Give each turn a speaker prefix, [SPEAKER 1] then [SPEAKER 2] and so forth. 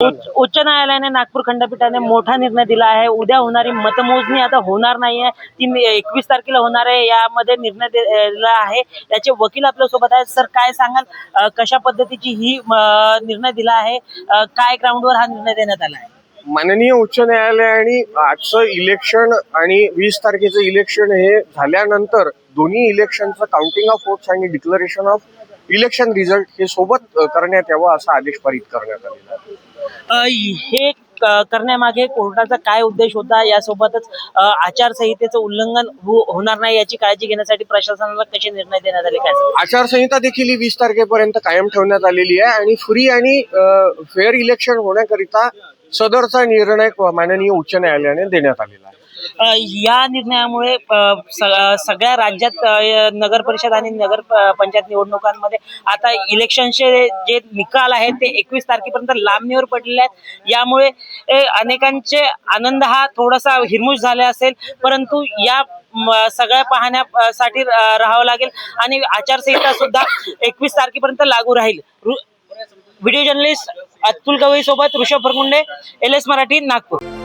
[SPEAKER 1] उच्च न्यायालयाने नागपूर खंडपीठाने मोठा निर्णय दिला आहे. उद्या होणारी मतमोजणी आता होणार नाहीये. ती एकवीस तारखेला होणार आहे. यामध्ये निर्णय दिला आहे. त्याचे वकील आपल्यासोबत आहेत. सर काय सांगाल? कशा पद्धतीची ही निर्णय दिला आहे? काय ग्राउंडवर हा निर्णय देण्यात आला आहे?
[SPEAKER 2] माननीय उच्च न्यायालयाने आजचं इलेक्शन आणि वीस तारखेचं इलेक्शन हे झाल्यानंतर दोन्ही इलेक्शनचं काउंटिंग ऑफ वोट्स आणि डिक्लरेशन ऑफ इलेक्शन रिझल्ट हे सोबत करण्यात यावं असा आदेश पारित करण्यात आलेला आहे.
[SPEAKER 1] हे करण्यामागे कोर्टाचा काय उद्देश होता? यासोबतच आचारसंहितेचं उल्लंघन हो- होणार नाही याची काळजी घेण्यासाठी प्रशासनाला कसे निर्णय देण्यात आले? काय?
[SPEAKER 2] आचारसंहिता देखील ही वीस तारखेपर्यंत कायम ठेवण्यात आलेली आहे आणि फ्री आणि फेअर इलेक्शन होण्याकरिता सदरचा निर्णय माननीय उच्च न्यायालयाने देण्यात आलेला आहे.
[SPEAKER 1] या निर्णयामुळे सगळ्या राज्यात नगर परिषद आणि नगर पंचायत निवडणुकांमध्ये आता इलेक्शनचे जे निकाल आहेत ते एकवीस तारखेपर्यंत लांबणीवर पडलेले आहेत. यामुळे अनेकांचे आनंद हा थोडासा हिरमुश झाला असेल परंतु या सगळ्या पाहण्यासाठी राहावं लागेल आणि आचारसंहिता सुद्धा एकवीस तारखेपर्यंत लागू राहील. व्हिडिओ जर्नलिस्ट अतुल गवई सोबत ऋषभ भरगुंडे एल एस मराठी नागपूर.